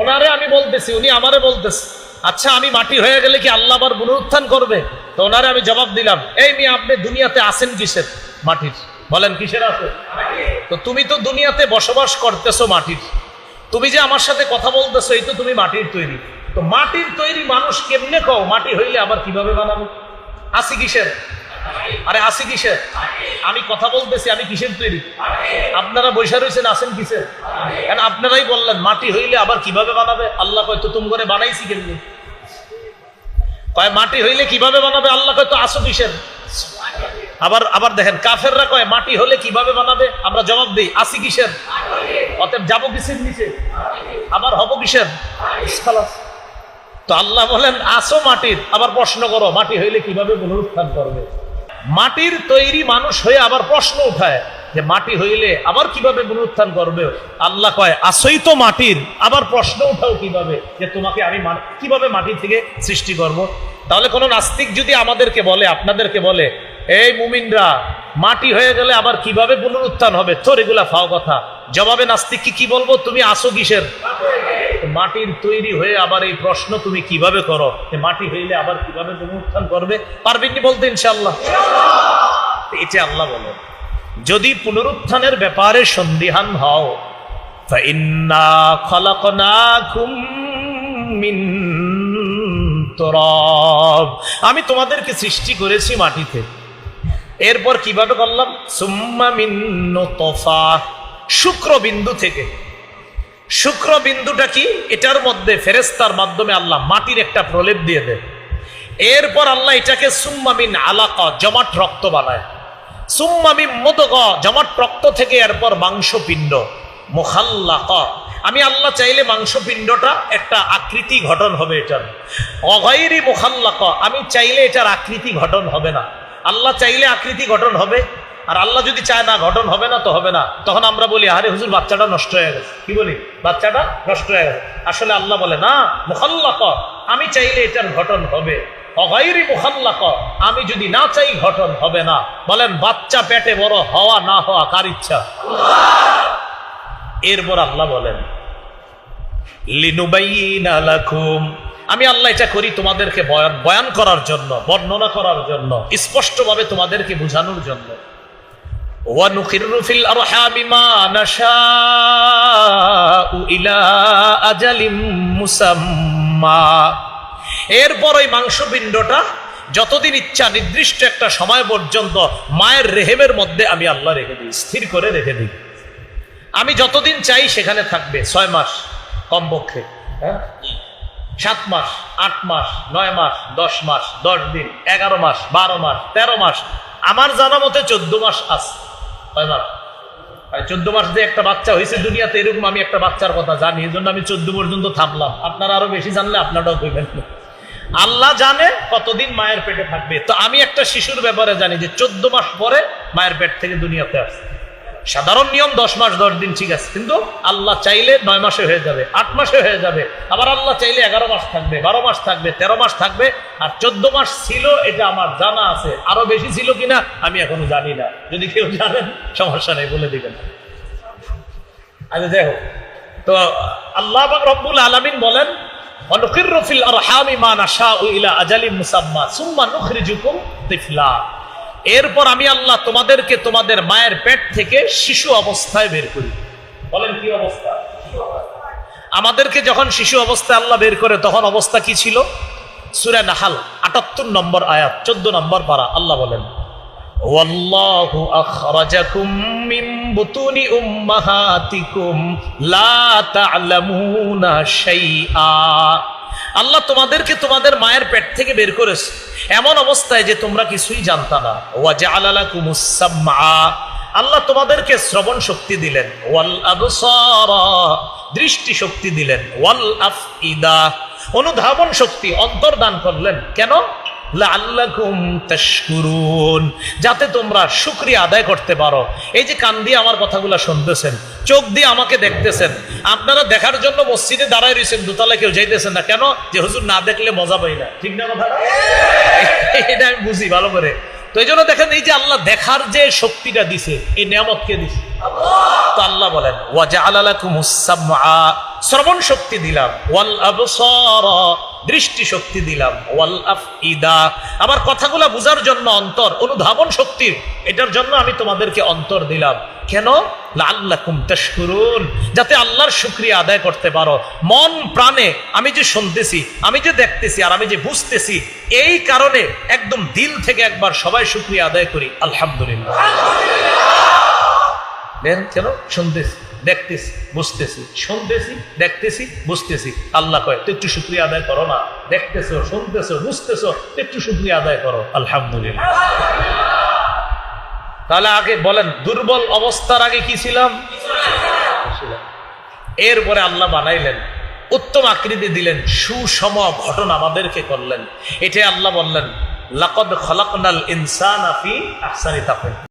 ওনারে আমি বলতেছি, উনি আমারে বলতেছে আচ্ছা আমি মাটি হয়ে গেলে কি আল্লাহ আবার পুনরুত্থান করবে? তো ওনারে আমি জবাব দিলাম, এই মেয়ে, আপনি দুনিয়াতে আসেন কিসের? মাটির। বলেন, কিসের আছে? তো তুমি তো দুনিয়াতে বসবাস করতেছো মাটির। তুমি যে আমার সাথে কথা বলতেছো, এই তো তুমি মাটির তৈরি। তো মাটির তৈরি মানুষ কেমনে কও? মাটি হইলে আবার কীভাবে বানাবো? আসি কিসের? আরে আসি কিসের? আমি কথা বলতেছি, আমি কিসের তৈরি আপনারা বৈশা রয়েছেন আসেন কিসের? কারণ আপনারাই বললেন, মাটি হইলে আবার কীভাবে বানাবে? আল্লাহ কয়, তো তুম করে বানাইছি কেমনি? কয়, মাটি হইলে কীভাবে বানাবে? আল্লাহ কয়, তো আসো কিসের? আবার আবার দেখেন, কাফেররা কয়, মাটি হলে কীভাবে বানাবে? আমরা জবাব দিই, আসি কিসের? অতএব যাব কিসের নিচে? আবার হব কিসের? তো আল্লাহ বলেন, আসো মাটির। আবার প্রশ্ন করো, মাটি হইলে কীভাবে পুনরুত্থান করবে? মাটির তৈরি মানুষ হয়ে আবার প্রশ্ন উঠায় যে মাটি হইলে আবার কীভাবে পুনরুত্থান করবে? আল্লাহ কয় আসই তো মাটির। আবার প্রশ্ন উঠাও কীভাবে যে তোমাকে আমি কীভাবে মাটি থেকে সৃষ্টি করব। তাহলে কোনো নাস্তিক যদি আমাদেরকে বলে, আপনাদেরকে বলে, এই মুমিনরা, মাটি হয়ে গেলে আবার কীভাবে পুনরুত্থান হবে? তোর এগুলা ফাও কথা। জবাবে নাস্তিক কি কি বলব? তুমি আসো কিসের? মাটির তৈরি হয়ে আবার এই প্রশ্ন তুমি কীভাবে করো? মাটি হইলে আবার কীভাবে তুমি উত্থান করবে? কি বলতে ইনশাল্লাহ এটা আল্লাহ বলেন। যদি পুনরুত্থানের ব্যাপারে সন্দিহান হও আমি তোমাদেরকে সৃষ্টি করেছি মাটিতে। এরপর কীভাবে করলাম? সুম্মা মিন্ন তোফা শুক্রবিন্দু থেকে। শুক্র বিন্দুটা কি? এটার মধ্যে ফেরেস্তার মাধ্যমে আল্লাহ মাটির একটা প্রলেপ দিয়ে দেয়। এরপর আল্লাহ এটাকে সুম্মামিন আলাকা, জমাট রক্ত বানায়। সুম্মামিন মোদক জমাট রক্ত থেকে এরপর মাংসপিণ্ড। মুখাল্লাকা। আমি আল্লাহ চাইলে মাংসপিণ্ডটা একটা আকৃতি ঘটন হবে এটার। অগৈরি মুখাল্লাকা। আমি চাইলে এটার আকৃতি ঘটন হবে না। আল্লাহ চাইলে আকৃতি গঠন হবে আর আল্লাহ যদি চায় না ঘটন হবে না, তো হবে না। তখন আমরা বলি, আরে হুজুর, বাচ্চাটা নষ্ট হয়ে গেছে। কি বলি? বাচ্চাটা নষ্ট হয়ে গেছে। আসলে আল্লাহ বলে, না, মুখাল্লাক, আমি চাইলে এটার ঘটন হবে। অগাইরি মুখাল্লাক, আমি যদি না চাই ঘটন হবে না। বলেন, বাচ্চা পেটে বড় হওয়া না হওয়া কার ইচ্ছা? এরপর আল্লাহ বলেন আমি আল্লাহ এটা করি তোমাদেরকে বয়ান বয়ান করার জন্য, বর্ণনা করার জন্য, স্পষ্টভাবে তোমাদেরকে বোঝানোর জন্য। ونقر في الأرحام ما نشاء إلى أجل مسمى এরপর ওই মাংসপিণ্ডটা যতদিন ইচ্ছা নির্দিষ্ট একটা সময় পর্যন্ত মায়ের রেহেমের মধ্যে আমি আল্লাহ রেখে দিই স্থির করে রেখে দিই আমি যতদিন চাই সেখানে থাকবে ছয় মাস কমপক্ষে হ্যাঁ সাত মাস আট মাস নয় মাস দশ মাস দশ দিন এগারো মাস বারো মাস তেরো মাস আমার জানা মতে চোদ্দ মাস আছে চোদ্দ মাস যে একটা বাচ্চা হয়েছে দুনিয়াতে, এরকম আমি একটা বাচ্চার কথা জানি এই জন্য আমি চোদ্দ পর্যন্ত থামলাম। আপনারা আরও বেশি জানলে আপনারাও কইবেন। আল্লাহ জানে কতদিন মায়ের পেটে থাকবে। তো আমি একটা শিশুর ব্যাপারে জানি যে চোদ্দ মাস পরে মায়ের পেট থেকে দুনিয়াতে আসছে সাধারণ নিয়ম দশ মাস, দশ দিন, ঠিক আছে। কিন্তু আল্লাহ চাইলে নয় মাসে হয়ে যাবে, আট মাসে হয়ে যাবে। আবার আল্লাহ চাইলে এগারো মাস থাকবে, বারো মাস থাকবে, তেরো মাস থাকবে। আর চোদ্দ মাস ছিল, এটা আমার জানা আছে। আরও বেশি ছিল কিনা, আমি এখনও জানি না। যদি কেউ জানেন, সমস্যা নেই, বলে দিবেন। আরে যাই হোক। তো আল্লাহ রব্বুল আলমিন বলেন অনুকির রফিল আর হামি মান আশা উইলা আজালি মুসাম্মা, সুম্মা নুখরিজুকুম তিফলা। এরপর আমি আল্লাহ তোমাদেরকে তোমাদের মায়ের পেট থেকে শিশু অবস্থায় বের করি বলেন কি অবস্থা আমাদেরকে যখন শিশু অবস্থায় আল্লাহ বের করে তখন অবস্থা কি ছিল সুরে নাহাল আটাত্তর নম্বর আয়াত চোদ্দ নম্বর পারা আল্লাহ বলেন والله أخرجكم من بطون أمهاتكم لا تعلمون شيئا আল্লাহ তোমাদেরকে তোমাদের মায়ের পেট থেকে বের করেছে। এমন অবস্থায় যে তোমরা কিছুই জানতা না। যে আল্লাহ কুমুসাম্মা আল্লাহ তোমাদেরকে শ্রবণ শক্তি দিলেন। ওয়াল দৃষ্টি শক্তি দিলেন। ওয়াল আফইদা অনুধাবন শক্তি অন্তর্দান করলেন। কেন? যাতে তোমরা শুকরিয়া আদায় করতে পারো। এই যে কান দিয়ে আমার কথাগুলো শুনতেছেন, চোখ দিয়ে আমাকে দেখতেছেন, আপনারা দেখার জন্য মসজিদে দাঁড়ায় রয়েছেন দোতলা কেউ যাইতেছেন না। কেন? যে হুজুর না দেখলে মজা পাই না। ঠিক না কথা এটা আমি বুঝি, ভালো করে। তো এই জন্য দেখেন, এই যে আল্লাহ দেখার যে শক্তিটা দিছে, এই নিয়ামত কে দিছে? তো আল্লাহ বলেন ওয়াজা সামআ। শ্রবণ শক্তি দিলাম। ওয়াল আবসার। দৃষ্টি শক্তি দিলাম। ওয়াল আফ ইদা আমার কথাগুলো বোঝার জন্য অন্তর, অনুধাবন শক্তি, এটার জন্য আমি তোমাদেরকে অন্তর দিলাম। কেন? লাল্লাকুম তাশকুরুন। যাতে আল্লাহর শুকরিয়া আদায় করতে পারো। মন, প্রাণে, আমি যে শুনতেছি, আমি যে দেখতেছি, আর আমি যে বুঝতেছি, এই কারণে একদম দিল থেকে একবার সবাই শুকরিয়া আদায় করি। আলহামদুলিল্লাহ। কেন? শুনতেছি। দেখতেছি, বুঝতেছি, শুনতেছি, দেখতেছি, বুঝতেছি। আল্লাহ কয়, তুই একটু শুক্রিয়া আদায় করো না। দেখতেছো, শুনতেছো, বুঝতেছো একটু শুক্রিয়া আদায় করো। আলহামদুলিল্লাহ। তাহলে আগে বলেন, দুর্বল অবস্থার আগে কি ছিলাম। এরপরে আল্লাহ বানাইলেন, উত্তম আকৃতি দিলেন, সুষম ঘটনা আমাদেরকে করলেন। এটাই আল্লাহ বললেন, লাকদ খলাকনাল ইনসান আফি আহসানি তাকওয়িম